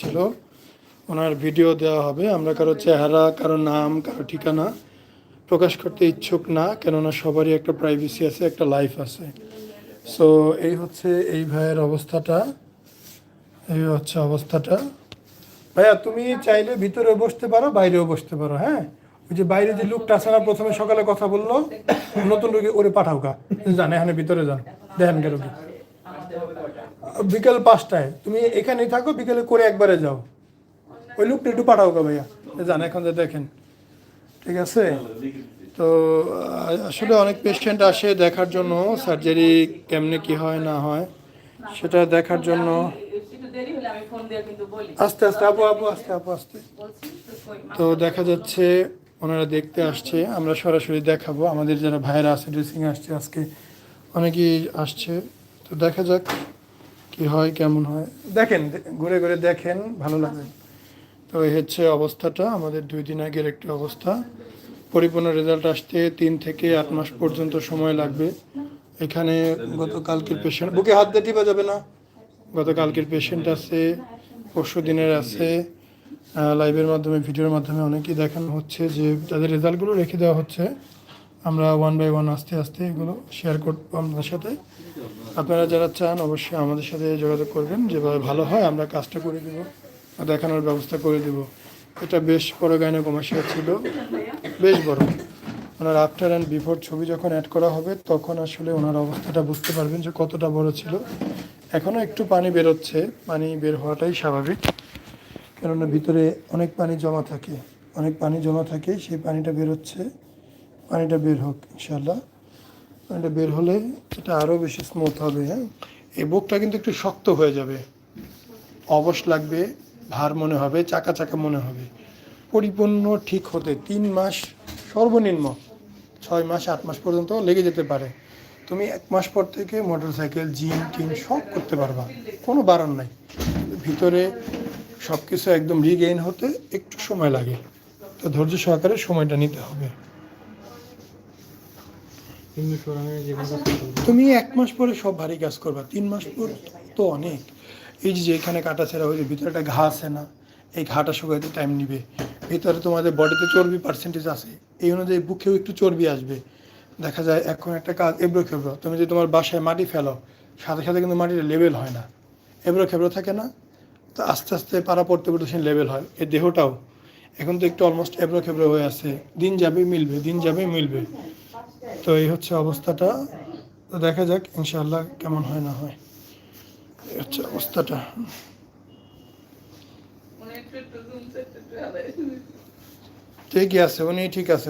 ছিল, ওনার ভিডিও দেওয়া হবে। আমরা কারও চেহারা, কারও নাম, কারও ঠিকানা প্রকাশ করতে ইচ্ছুক না, কেননা সবারই একটা প্রাইভেসি আছে, একটা লাইফ আছে। সো এই হচ্ছে এই ভাইয়ের অবস্থাটা। এই হচ্ছে অবস্থাটা। ভাইয়া, তুমি চাইলে ভিতরে বসতে পারো, বাইরেও বসতে পারো হ্যাঁ? ওই যে বাইরে যে লোকটা আছে না, প্রথমে সকালে কথা বলল, নতুন রোগী, ওরে পাঠাও কা যান এখানে ভিতরে যান। দেখেন রোগী। বিকেল পাঁচটায়। তুমি এখানেই থাকো, বিকেলে করে একবারে যাও। ওই লোকটা একটু পাঠাও কা ভাইয়া। যান, এখন যে দেখেন। ঠিক আছে? তো আসলে অনেক পেশেন্ট আসে দেখার জন্য সার্জারি কেমনে কি হয়, না হয়, সেটা দেখার জন্য। আস্তে আস্তে, আপু আপু, আস্তে আপু, আস্তে। তো দেখা যাচ্ছে, ওনারা দেখতে আসছে, আমরা সরাসরি দেখাবো। আমাদের যারা ভাইরা আছে ড্রেসিং আসছে, আজকে অনেকেই আসছে। তো দেখা যাক। কি হয় কেমন হয়? দেখেন ঘুরে ঘুরে দেখেন ভালো লাগবে। তো এই হচ্ছে অবস্থাটা আমাদের দুই দিন আগের একটি অবস্থা। পরিপূর্ণ রেজাল্ট আসতে তিন থেকে আট মাস পর্যন্ত সময় লাগবে। এখানে গতকালকের পেশেন্ট বুকে হাত দিয়ে টিপা যাবে না? গতকালকের পেশেন্ট আছে পরশু দিনের আছে। লাইভের মাধ্যমে ভিডিওর মাধ্যমে অনেকেই দেখানো হচ্ছে যে তাদের রেজাল্টগুলো রেখে দেওয়া হচ্ছে। আমরা ওয়ান বাই ওয়ান আস্তে আস্তে এগুলো শেয়ার করব আপনাদের সাথে। আপনারা যারা চান, অবশ্যই আমাদের সাথে যোগাযোগ করবেন। যেভাবে ভালো হয়, আমরা কাজটা করে দেবো দেখানোর ব্যবস্থা করে দেবো। এটা বেশ বড় গায়না কমার্শিয়াল ছিল। বেশ বড়। ওনার আফটার অ্যান্ড বিফোর ছবি যখন অ্যাড করা হবে, তখন আসলে ওনার অবস্থাটা বুঝতে পারবেন যে কতটা বড় ছিল। এখনও একটু পানি বেরোচ্ছে। পানি বের হওয়াটাই স্বাভাবিক। কেননা ভিতরে অনেক পানি জমা থাকে। অনেক পানি জমা থাকে, সেই পানিটা বেরোচ্ছে। পানিটা বের হোক ইনশাল্লাহ পানিটা বের হলে এটা আরও বেশি স্মুথ হবে হ্যাঁ? এই বুকটা কিন্তু একটু শক্ত হয়ে যাবে। অবশ লাগবে, ভার মনে হবে, চাকা চাকা মনে হবে। পরিপূর্ণ ঠিক হতে তিন মাস সর্বনিম্ন, ছয় মাস, আট মাস পর্যন্ত লেগে যেতে পারে। তুমি এক মাস পর থেকে মোটর সাইকেল জিম, টিম সব করতে পারবা, কোনো বারণ নাই। ভিতরে সব কিছু একদম রিগেইন হতে একটু সময় লাগে। তো ধৈর্য সহকারে সময়টা নিতে হবে। তুমি এক মাস পরে সব ভারী কাজ করবা, তিন মাস পর তো অনেক। এই যে এখানে কাটা ছেঁড়া হয়েছে, ভিতরে একটা ঘা আছে না, এই ঘাটা শুকাইতে টাইম নিবে। ভিতরে তোমাদের বডিতে চর্বি পার্সেন্টেজ আছে, এই অনুযায়ী বুকেও একটু চর্বি আসবে। দেখা যায় এখন একটা কাজ, এবড়ো খেবড়ো, তুমি যদি তোমার বাসায় মাটি ফেলো, সাথে সাথে কিন্তু মাটির লেভেল হয় না। এবড়ো খেবড়ো থাকে না, তো আস্তে আস্তে পাড়া পড়তে পড়তে সেই লেভেল হয়। এই দেহটাও, এখন তো একটু অলমোস্ট এবড়ো খেবড়ো হয়ে আছে। দিন যাবে, মিলবে, দিন যাবে, মিলবে। তো এই হচ্ছে অবস্থাটা। তো দেখা যাক ইনশাল্লাহ কেমন হয় না হয়। এই হচ্ছে অবস্থাটা। ঠিকই আছে উনি ঠিক আছে।